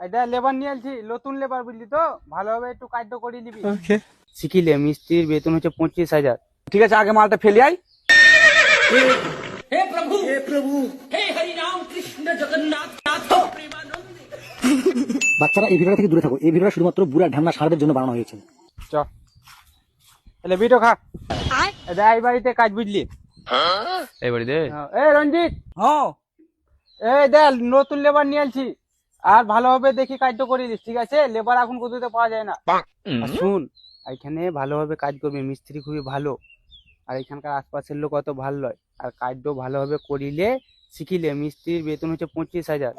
এটা লেবার নিয়ে আসছি নতুন লেবার বুঝলি তো? ভালোভাবে একটু কাজ করে নিবি। ওকে শিখিলে মিস্ত্রির বেতন হচ্ছে পঁচিশ হাজার। ঠিক আছে আগে মালটা ফেলি আই বাচ্চারা এই ভিডিওটা থেকে দূরে থাকো। এই ভিডিওটা শুধুমাত্র বুড়া ঢান্না সারদের জন্য বানানো হয়েছে। চ। তাহলে বিটো খা। এটা এই বাড়িতে কাজ বুঝলি? এই বাড়িতে? হ্যাঁ, এ রঞ্জিত। হ্যাঁ। এই দেখ নতুন লেবার নিয়ে আসছি আর ভালোভাবে দেখি কাজটা করে দিস ঠিক আছে? লেবার এখন কোথাতে পাওয়া যায় না। শুন এখানে ভালোভাবে কাজ করবে মিস্ত্রি খুবই ভালো। আর এখানকার আশপাশের লোক অত ভালো নয়। আর কাজটাও ভালোভাবে করিলে শিখিলে মিস্ত্রির বেতন হচ্ছে পঁচিশ হাজার।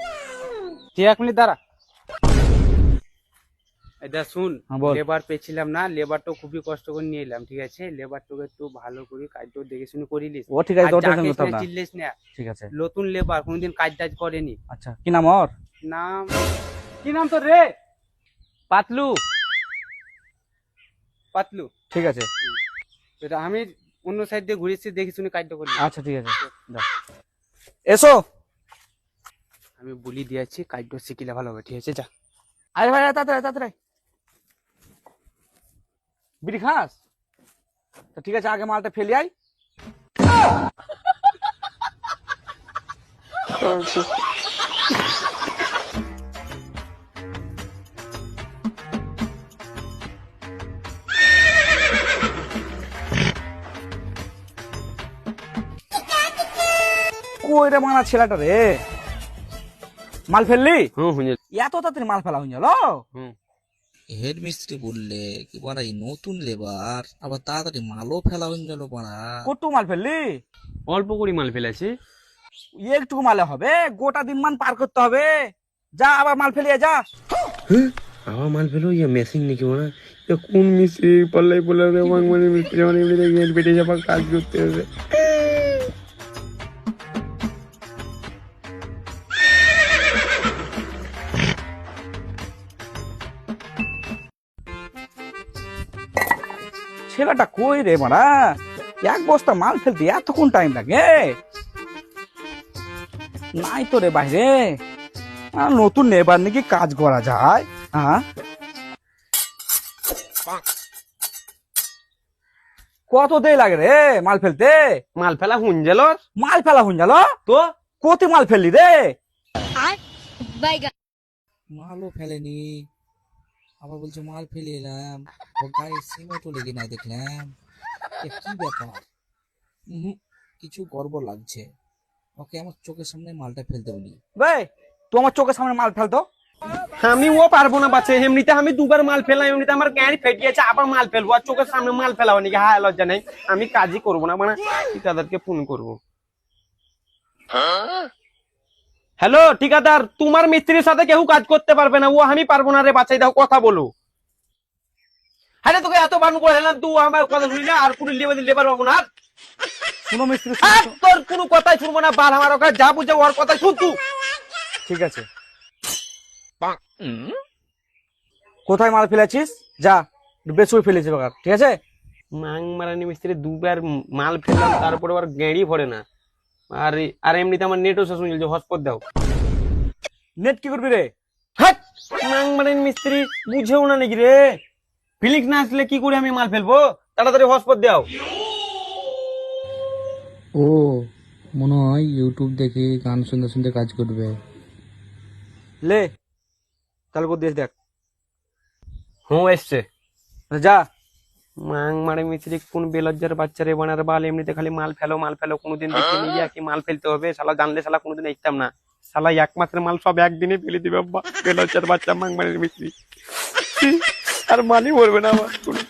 ঠিক এক মিনিট দাঁড়া। এটা শুন হ্যাঁ, লেবার পেয়েছিলাম না লেবারটা খুবই কষ্ট করে নিয়ে এলাম ঠিক আছে? লেবারটাকে একটু ভালো করে কাজটা দেখে শুনে করিলিস। ও ঠিক আছে ঠিক আছে। নতুন লেবার কোনোদিন কাজ টাজ করেনি। আচ্ছা কি নাম ওর? নাম? কি নাম তোর রে? পাতলু। পাতলু। ঠিক আছে। এটা আমি অন্য সাইড দিয়ে ঘুরেছি দেখি শুনে কাজটা করি আচ্ছা ঠিক আছে। এসো। আমি বলি দিয়েছি কাজটা শিখিলে ভালো হবে ঠিক আছে যা। আরে ভাই তাড়াতাড়ি তাড়াতাড়ি। বিড়ি খাস? তা ঠিক আছে আগে মালটা ফেলি আই কই মানা ছেলেটা রে। মাল ফেললি? এত তাড়াতাড়ি মাল ফেলা হয়ে গেল হেড মিস্ত্রি বললে কি বাড়া এই নতুন লেবার? আবার তাড়াতাড়ি মালও ফেলা হয়ে গেল বাড়া। কত মাল ফেললি? অল্প করে মাল ফেলেছি। একটুকু মালে হবে গোটা দিন মান পার করতে হবে। যা আবার মাল ফেলিয়ে যা। আমার মাল ফেলো ইয়ে মেশিন নাকি হয়? এ কোন মিস্ত্রি পাল্লাই বলে মানে মিস্ত্রি মানে পেটে যাবার কাজ করতে হবে। ছেলেটা কই রে মারা? এক বস্তা মাল ফেলতে এতক্ষণ টাইম লাগে? নাই তো রে বাইরে। নতুন নেবার নাকি কাজ করা যায় হ্যাঁ? কত দেরি লাগে রে মাল ফেলতে? মাল ফেলা হুঞ্জেলর? মাল ফেলা হুন জালো তো? কত মাল ফেললি রে? মালও ফেলেনি। আবার বলছে মাল ফেলে এলাম। ও গায়ে সিমেন্টও লেগে নাই দেখলাম। কি ব্যাপার? কিছু গড়বড় লাগছে। ওকে আমার চোখের সামনে মালটা ফেলতে বলি। বে তোমার চোখের সামনে মাল ফেলতো? আমি ও পারব না বাচ্চা এমনিতে আমি দুবার মাল ফেললাম এমনিতে আমার গাড়ি ফেটিয়েছে আবার মাল ফেলব। আর চোখের সামনে মাল ফেলাবো নাকি হ্যাঁ লজ্জা নেই। আমি কাজই করব না মানে ঠিকাদারকে ফোন করব। হ্যালো ঠিকাদার তোমার মিস্ত্রির সাথে কেউ কাজ করতে পারবে না। ও আমি পারব না রে বাচ্চাই দাও কথা বলো। হ্যাঁ তোকে এত বানু করে দিলাম তুই আমার কথা শুনি না আর কোনো লেবার লেবার পাবো না। মিস্ত্রি তোর কোনো কথাই শুনব না বার আমার ওকে যা বুঝে ওর কথা শুন তুই। ঠিক আছে। কোথায় মাল ফেলেছিস? যা বেসুই ফেলেছি বাগার ঠিক আছে? মাং মারানি মিস্ত্রি দুবার মাল ফেললাম তারপরে আবার গেঁড়ি ভরে না। আর আর এমনিতে আমার নেটও শেষ হয়ে যাচ্ছে হটস্পট দাও। নেট কি করবি রে? হাট! মাং মিস্ত্রি বুঝেও না নাকি রে? ফিলিক্স না আসলে কি করে আমি মাল ফেলব? তাড়াতাড়ি হটস্পট দাও। ও মনে হয় ইউটিউব দেখে গান শুনতে শুনতে কাজ করবে। লে তাহলে কো দেশ দেখ। হুঁ এসছে। আচ্ছা, যা। মাং মারে মিস্ত্রি কোন বেলজ্জার বাচ্চা রে বানার বাল? এমনিতে খালি মাল ফেলো মাল ফেলো, কোনোদিন দেখে নিয়ে গিয়ে কি মাল ফেলতে হবে? শালা জানলে শালা কোনোদিন দেখতাম না। শালা একমাত্র মাল সব একদিনে ফেলে দিবে বেলজ্জার বাচ্চা, মাং মারের মিস্ত্রি আর মালই ভরবে না আমার কোনো।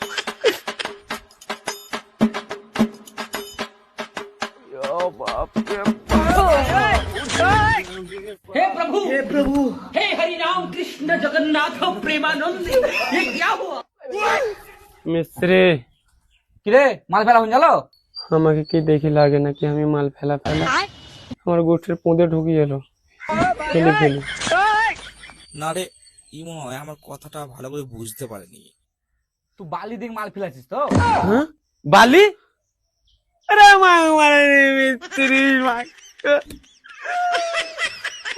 ও বাপ রে মিস্ত্রি। কি রে মাল ফেলা হয়ে গেল? আমাকে কি দেখি লাগে নাকি? আমি মাল ফেলা ফেলা। আমার গোষ্ঠীর পোঁদে ঢুকি এলো। ফেলে ফেলি। না রে ই মনে হয় আমার কথাটা ভালো করে বুঝতে পারেনি। তুই বালি দিক মাল ফেলেছিস তো? হ্যাঁ? বালি? আরে মাং মিস্ত্রি মাং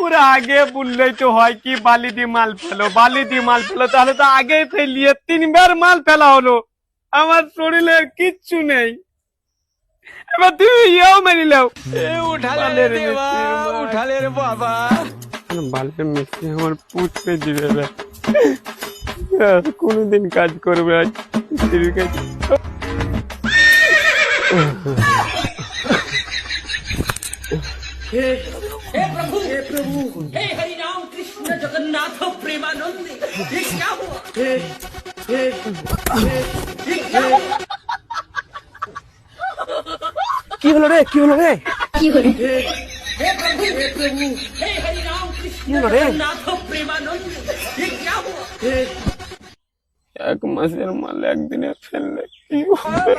পুরো আগে বললেই তো হয় কি বালি দিয়ে মাল ফেলো বালি দিয়ে মাল ফেলো তাহলে তো আগে ফেলিয়ে তিনবার মাল ফেলা হলো। আমার শরীরে আর কিচ্ছু নেই। এবার তুমি ইয়েও মেনে নাও। উঠালে রে উঠালে রে বাবা। বালের মিস্ত্রি আমার পুচকে দিবে কোনোদিন কাজ করবে আজ মিস্ত্রির কাজ কি হলো রে? কি হলো রে? কি hore কি হলো রে? এক মাসের মাল একদিনে ফেললে কি হবে?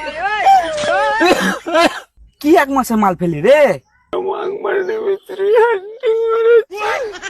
কি এক মাসের মাল ফেলি রে? মাং মারনে মিস্ত্রি What?